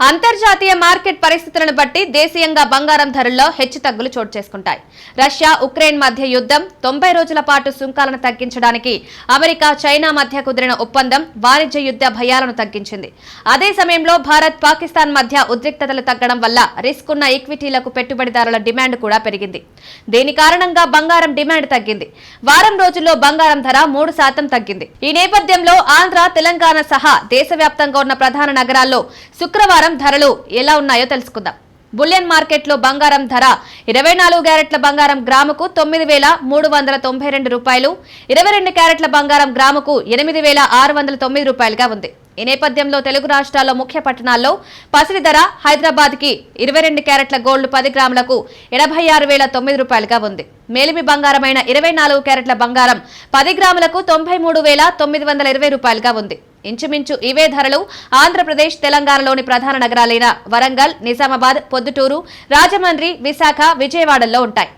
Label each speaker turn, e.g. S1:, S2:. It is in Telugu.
S1: అంతర్జాతీయ మార్కెట్ పరిస్థితులను బట్టి దేశీయంగా బంగారం ధరల్లో హెచ్చుతగ్గులు చోటు చేసుకుంటాయి. రష్యా ఉక్రెయిన్ మధ్య యుద్ధం తొంభై రోజుల పాటు సుంకాలను తగ్గించడానికి అమెరికా చైనా మధ్య కుదిరిన ఒప్పందం వాణిజ్య యుద్ధ భయాలను తగ్గించింది. అదే సమయంలో భారత్ పాకిస్తాన్ మధ్య ఉద్రిక్తతలు తగ్గడం వల్ల రిస్క్ ఉన్న ఈక్విటీలకు పెట్టుబడిదారుల డిమాండ్ కూడా పెరిగింది. దీని కారణంగా బంగారం డిమాండ్ తగ్గింది. వారం రోజుల్లో బంగారం ధర మూడు శాతం తగ్గింది. ఈ నేపథ్యంలో ఆంధ్ర తెలంగాణ సహా దేశవ్యాప్తంగా ఉన్న ప్రధాన నగరాల్లో శుక్రవారం ధరలు ఎలా ఉన్నాయో తెలుసుకుందాం. బులియన్ మార్కెట్లో బంగారం ధర ఇరవై నాలుగు క్యారెట్ల బంగారం గ్రాముకు తొమ్మిది వేల మూడు వందల తొంభై రెండు రూపాయలు ఇరవై రెండు క్యారెట్ల బంగారం గ్రాముకు ఎనిమిది వేల ఆరు వందల తొమ్మిది రూపాయలుగా ఉంది. ఈ నేపథ్యంలో తెలుగు రాష్ట్రాల్లో ముఖ్య పట్టణాల్లో పసిడి ధర హైదరాబాద్కి ఇరవై రెండు క్యారెట్ల గోల్డ్ పది గ్రాములకు ఎనభై ఆరు వేల తొమ్మిది రూపాయలుగా ఉంది. మేలిమి బంగారమైన ఇరవై నాలుగు క్యారెట్ల బంగారం పది గ్రాములకు తొంభై మూడు వేల తొమ్మిది వందల ఇరవై రూపాయలుగా ఉంది. ఇంచుమించు ఇవే ధరలు ఆంధ్రప్రదేశ్ తెలంగాణలోని ప్రధాన నగరాలైన వరంగల్ నిజామాబాద్ పొద్దుటూరు రాజమండ్రి విశాఖ విజయవాడల్లో ఉంటాయి.